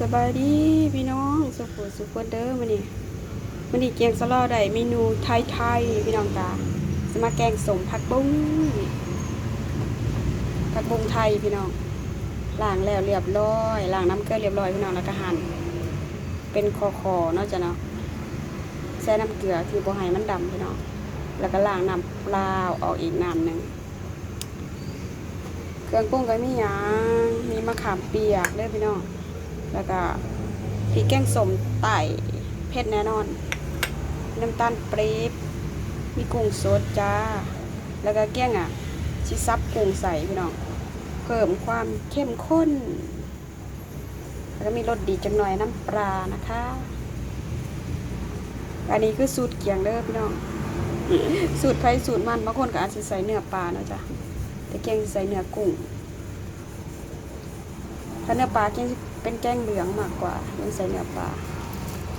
สบายดีพี่น้องสุขสุขคนเด้อมื้อนี้มื้อนี้แกงสลอได้เมนูไทยๆพี่น้องจ้าสมาแกงสมผักบุ้งผักบุ้งไทยพี่น้องล้างแล้วเรียบร้อยล้างน้ำเกลือเรียบร้อยพี่น้องแล้วก็หั่นเป็นคอๆเนาะจ้ะเนาะใส่น้ำเกลือคือบ่ให้มันดำพี่น้องแล้วก็ล้างน้ำเปล่าออกอีกน้ำหนึ่งเครื่องปรุงก็มีหยังมีมะขามเปียกเด้อพี่น้อง แล้วก็พริกแกงสมไต่เผ็ดแน่นอน น้ำตาลปรี๊บมีกุ้งสดจ้า แล้วก็แกงอะชิซับกุ้งใส่พี่น้องเพิ่มความเข้มข้น แล้วก็มีรสดีจังหน่อยน้ำปลานะคะ อันนี้คือสูตรเกียงเด้อพี่น้อง สูตรไผ่สูตรมันบางคนก็อาจจะใส่เนื้อปลาเนาะจ้ะแต่แกงสิใส่เนื้อกุ้งถ้าเนื้อปลาแกงสิ เป็นแกงเหลืองมากกว่ายังใส่เนื้อปลา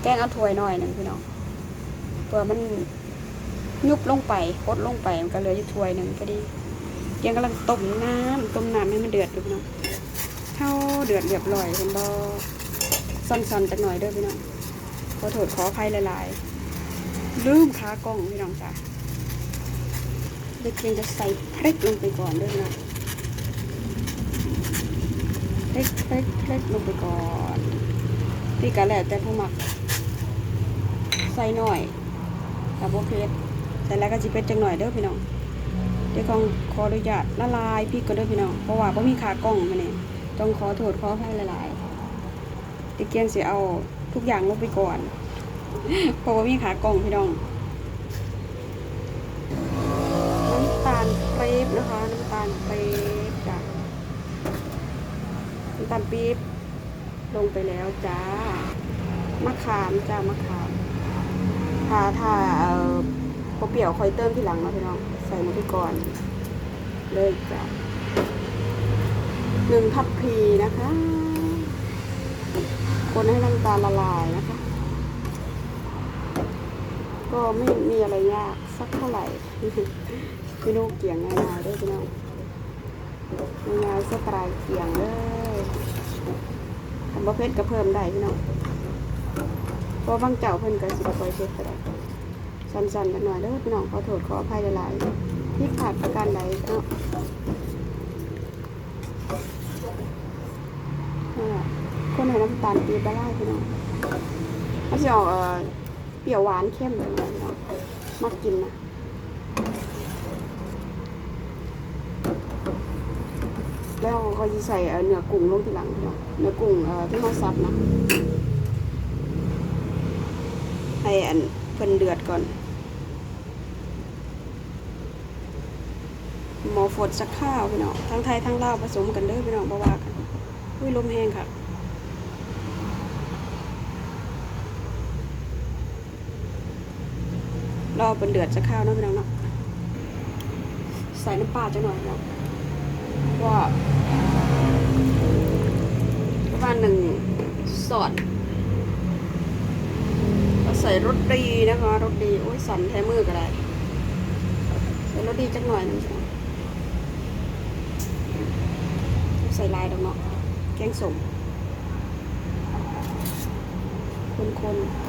แกงเอาถ้วยหน่อยหนึ่งพี่น้องเพื่อมันยุบลงไปคดลงไปมันก็เหลืออยู่ถ้วยหนึ่งพอดีแกงกำลังต้มน้ำต้มน้ำให้มันเดือดอยู่พี่น้องเท่าเดือดเรียบร้อยเห็นบ่ซ่อนๆจักหน่อยเด้อพี่น้องขอโทษขออภัยหลายๆลืมขากล้องพี่น้องจ้ะเด็กเพียงจะใส่พริกลงไปก่อนด้วยนะ พริกพริกพริกลงไปก่อนพี่กะแหล้วแต่ผู้หมัก ใส่หน่อยกับโบเพชรใส่แล้วก็จิเพชรจังหน่อยเด้อพี่น้องเดี๋ยวของขออนุญาตละลายพริกก็เด้อพี่น้องเพราะว่าไ่มีขากล้องมาเนี่ยต้องขอโทษขออภัยหลายๆเด็กเกียงสิเอาทุกอย่างลงไปก่อนเพราะว่ามีขากล้องพี่น้องน้ำตาลปี๊บนะคะน้ำตาลปี๊บจ้ะน้ำตาลปี๊บลงไปแล้วจ้ามะขามจ้ามะขามถ้าถ้าเออพอเปรี้ยวคอยเติมทีหลังนะพี่น้องใส่ลงไปก่อน เลยจ้ะหนึ่งทัพพีนะคะ คนให้น้ำตาลละลายนะคะ ก็ไม่มีอะไรยากสักเท่าไหร่พี่นุกเกี่ยงง่ายๆด้วยพี่น้องง่ายๆสไตล์เกี่ยงเลย ทำประเภทก็เพิ่มได้พี่น้องเพราะบางเจ้าเพิ่นก็สิบปล่อยเช็ดก็ได้สั้นๆกันหน่อยเด้อพี่น้องขอโทษขออภัยหลายๆที่ขาดประการใดเนาะคนให้น้ำตาลปี๊บได้พี่น้องมันจะออกเอ่อเปรี้ยวหวานเข้มเลยนะพี่น้องมักกินนะ แล้วก็จะใส่เนื้อกุ้งลงทีหลังเนาะเนื้อกุ้งเอ่อที่เราซับนะให้อันเพิ่นเดือดก่อนหมอฝดสักข้าวพี่น้องทั้งไทยทั้งลาวผสมกันเด้อพี่น้องบ่ว่ากันอุ้ยลมแห้งค่ะรอเป็นเดือดสักข้าวเนาะพี่น้องเนาะใส่น้ำปลาจังหน่อยเนาะ ว่าประมาณหนึ่งสอดก็ใส่รสดีนะคะรสดีโอ้ยสันแท้มือก็ได้ใส่รสดีจักหน่อยนึงใส่ลายดอกเนาะแกงสมคนๆ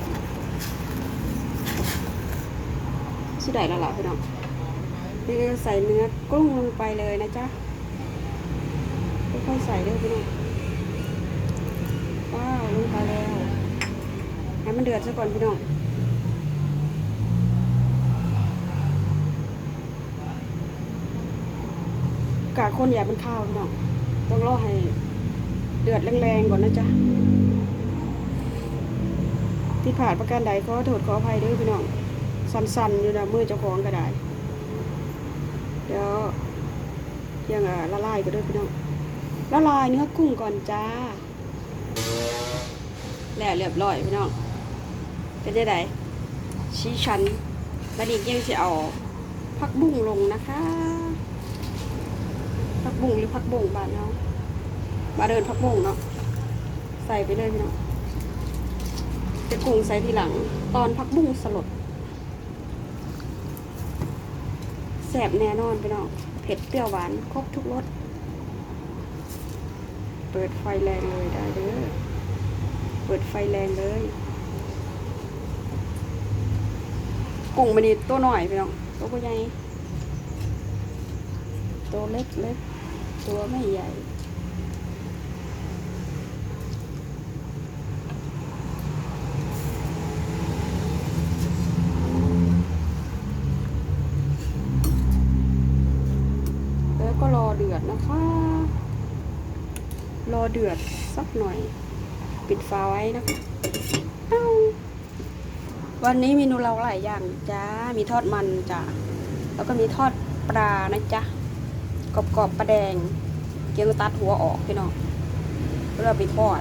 สิได้แล้วล่ะพี่น้องนี่ใส่เนื้อกุ้งลงไปเลยนะจ๊ะ ค่อยๆใส่ด้วยพี่น้องว้าวลงไปแล้วให้มันเดือดซะก่อนพี่น้องกาคนอย่าเป็นข้าวพี่น้องต้องรอให้เดือดแรงๆก่อนนะจ๊ะที่ผ่านประการใดก็โทษขออภัยด้วยพี่น้องสั่นๆอยู่นะมือเจ้าของก็ได้เดี๋ยวยังละลายก็ด้วยพี่น้อง ละลายเนื้อกุ้งก่อนจ้า แล้วเรียบร้อยพี่น้อง เป็นยังไงชี้ชันบัดนี้ยังจะเอาผักบุ้งลงนะคะผักบุ้งหรือผักบุ้งบ้านเนาะมาเดินผักบุ้งเนาะ ใส่ไปเลยพี่น้องจะกุ้งใส่ทีหลัง ตอนผักบุ้งสลดแสบแน่นอนพี่น้อง เผ็ดเปรี้ยวหวาน ครบทุกรส เปิดไฟแรงเลยได้เด้อเปิดไฟแรงเลย กุ้งมันนี่ตัวหน่อยพี่น้องตัวก็ใหญ่ตัวเล็กเล็กตัวไม่ใหญ่แล้วก็รอเดือดนะคะ รอเดือดสักหน่อย ปิดฝาไว้นะคะวันนี้เมนูเราหลายอย่างจ้า มีทอดมันจ้าแล้วก็มีทอดปลานะจ๊ะกรอบๆปลาแดง เกี๊ยวตัดหัวออกพี่น้องเพื่อไปทอด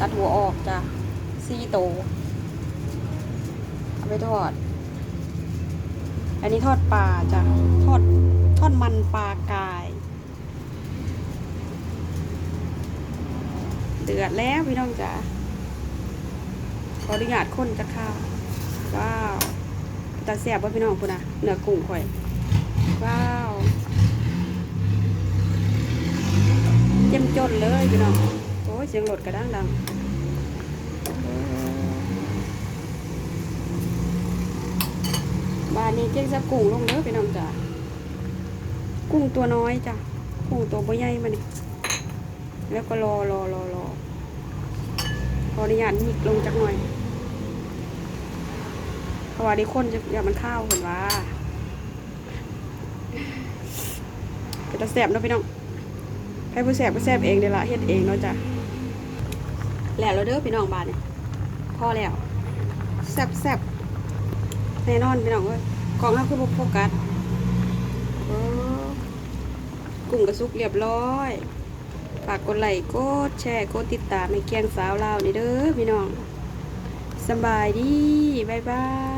ตัดหัวออกจ้ะซี่โตเอาไปทอด อันนี้ทอดปลาจ้ะทอดทอดมันปลากาย เดือดแล้วพี่น้องจ๋าขออนุญาตคนจะข้าวว้าวตาแสบว่าพี่น้องพูดนะเนื้อกุ้งข่อย ว้าวเจ้มจนเลยพี่น้องโอ้ยเสียงรถกระดังดังบ้านนี้เจ๊งสับกุ้งลงเด้อพี่น้องจ๋ากุ้งตัวน้อยจ้ะกุ้งตัวบ่ใหญ่มานี่ แล้วก็รอรอรอรอขออนุญาตหยิกลงจักหน่อย เพราะว่าด้คนจะอย่ามันข้าวเห็นว่าก็จะแสบเนาะพี่น้องให้ผู้แสบก็แสบเองเดี๋ยวละเฮ็ดเองเนาะจ้ะแล้วเราเด้อพี่น้องบานเนี่ยพอแล้วแสบแสบแน่นอนพี่น้องเว้ยกล่องห้าคือบุโฟกัสโอ้กุ้งกระซุกเรียบร้อย ฝากกดไลค์กดแชร์กดติดตามในเกียงสาวลาวนี่เด้อพี่น้องสบายดี บ๊ายบาย